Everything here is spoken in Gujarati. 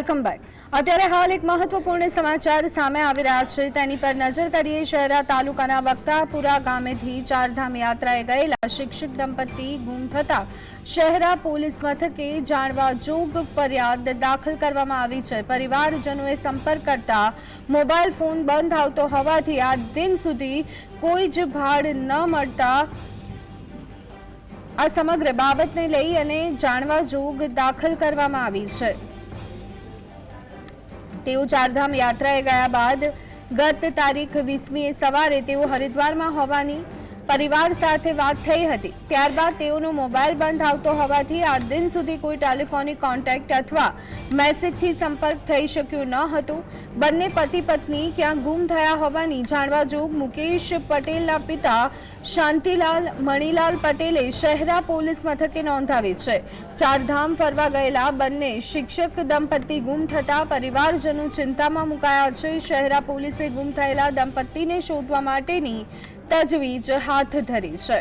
વેલકમ બેક અત્યારે હાલ એક મહત્વપૂર્ણ સમાચાર સામે આવી રહ્યા છે. તેની પર નજર કરીએ, શહેરા તાલુકાના વક્તાપુરા ગામેથી ચારધામ યાત્રાએ ગયેલા શિક્ષક દંપતી ગુમ થતા શહેરા પોલીસ મથકે જાણવા જોગ ફરિયાદ દાખલ કરવામાં આવી છે. પરિવારજનોએ સંપર્ક કરતા મોબાઈલ ફોન બંધ આવતો હોવાથી આ દિન સુધી કોઈ જ ભાડ ન મળતા આ સમગ્ર બાબતને લઈ અને જાણવા જોગ દાખલ કરવામાં આવી છે. તેઓ ચારધામ યાત્રાએ ગયા બાદ ગત તારીખ વીસમીએ સવારે તેઓ હરિદ્વારમાં હોવાની પરિવાર સાથે વાત થઈ હતી. ત્યારબાદ તેઓનો મોબાઈલ બંધ આવતો હોવાથી આ દિન સુધી કોઈ ટેલિફોનિક કોન્ટેક્ટ અથવા મેસેજથી સંપર્ક થઈ શક્યો ન હતો. બંને પતિ પત્ની ક્યાં ગુમ થયા હોવાની જાણવા જોગ મુકેશ પટેલના પિતા શાંતિલાલ મણીલાલ પટેલે શહેરા પોલીસ મથકે નોંધાવી છે. ચારધામ ફરવા ગયેલા બંને શિક્ષક દંપતી ગુમ થતા પરિવારજનો ચિંતામાં મુકાયા છે. શહેરા પોલીસે ગુમ થયેલા દંપતીને શોધવા માટેની તજવીજ હાથ ધરી છે